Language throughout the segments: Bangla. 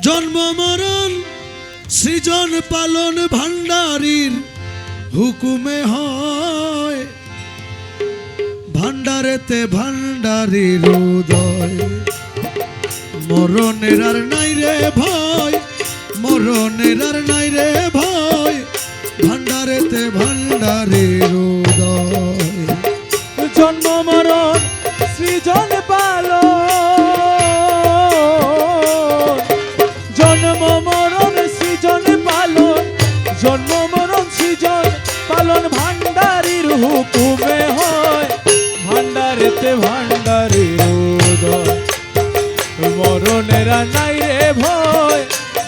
জন্ম মরণ, সৃজন পালন ভান্ডারীর হুকুমে হয়। ভান্ডারেতে ভান্ডারীর উদয়। মরণের আর নাই রে ভয়, মরণের আর নাই রে ভয়। ভান্ডারেতে ভান্ডারীর সৃজন পালন ভান্ডারির হুকুমে হয়। ভান্ডারেতে ভান্ডারির উদয়। মরণেরা নাই রে ভয়,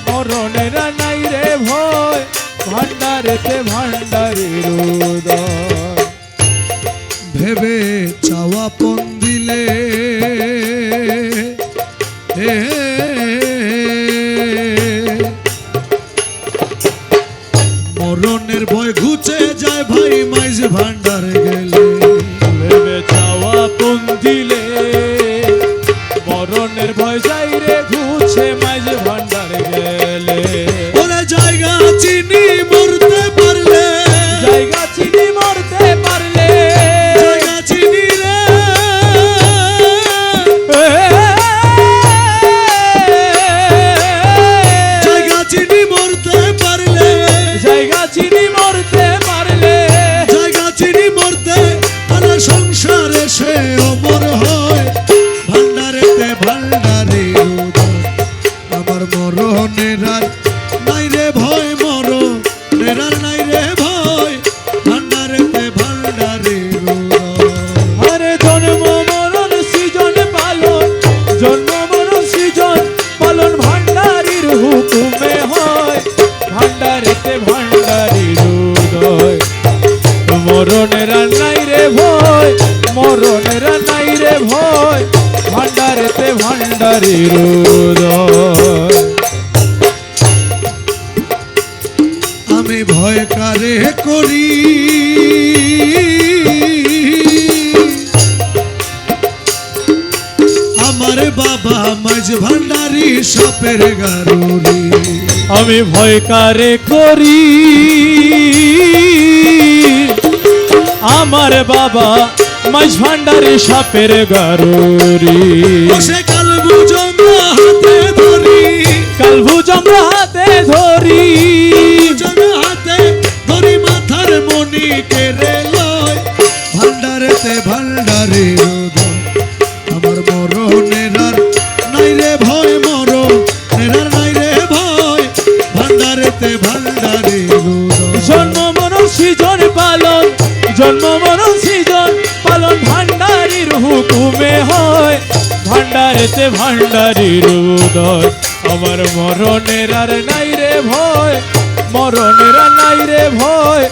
মরণেরা নাই রে ভয়। ভান্ডারেতে ভান্ডারির উদয়। ভেবে চাওয়া পন দিলে হে মরণের ভয় ঘুচে যায় ভাই, মাইজ ভান্ডার গেলে। ভেবে চাওয়া কোন দিলে? মরণের ভয় যাই রে ঘুছে মাইজ ভান্ডার সংসারে সে অমর হয়। ভান্ডারেতে ভান্ডারে। আমার মরণের আর নাই রে মরণ আমি ভয় কারে করি? আমার বাবা মাঝ ভান্ডারি সাপের গারুরি। আমি ভয় কারে করি? আমার বাবা মাঝ ভান্ডারে সাপের গারুরি। কাল ভুজঙ্গ হাতে ধরি। হাতে ধরি মাথার মনি কেড়ে লয়। ভান্ডারেতে ভান্ডারে। আমার মরণের আর নাই রে ভয় মরণের আর নাই রে ভয়। ভান্ডারেতে ভান্ডারে। জন্ম মরণ সৃজন পালন। জন্ম মরণ সৃজন পালন ভান্ডারির হুকুমে হয়। ভান্ডারেতে ভান্ডারির উদয় আমার মরণের আর নাই রে ভয়, মরণের আর নাই রে ভয়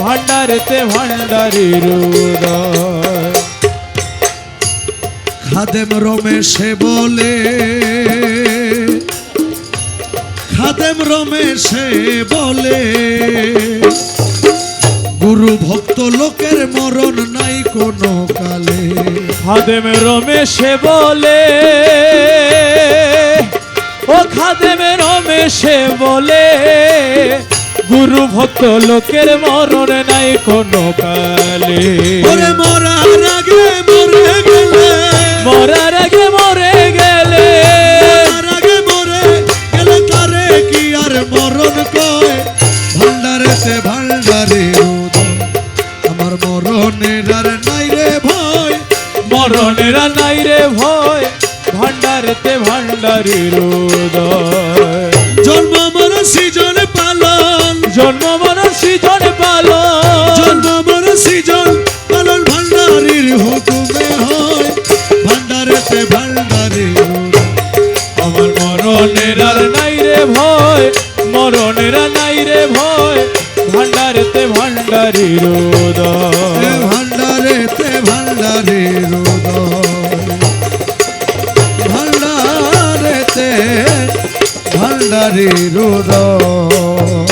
ভান্ডারেতে ভান্ডারির খাদেম রমেশে বলে, খাদেম রমেশে বলে, গুরু ভক্ত লোকের মরণ নাই কোনো কালে। খাদেম রমেশে বলে ও খাদেম রমেশে বলে গুরু ভক্ত লোকের মরণ নাই কোনো কালে। ওরে মরার আগে মরে গেলে। মরার আগে মরে গেলে। মরার আগে মরে গেলে তারে কি আর মরণ কয়? ভান্ডারেতে ভান্ডারে উদয়। জন্ম মর সৃজন পালন। জন্ম মরণ সৃজন পালন। জন্ম মর সৃজন পালন ভান্ডারীর হুকুমে হয়। ভান্ডারেতে ভান্ডারে আমার মরণের আর নাই রে ভয় মরণের আর নাই রে ভয়। ভান্ডারেতে ভান্ডারির উদয়। ভান্ডারীর উদয়।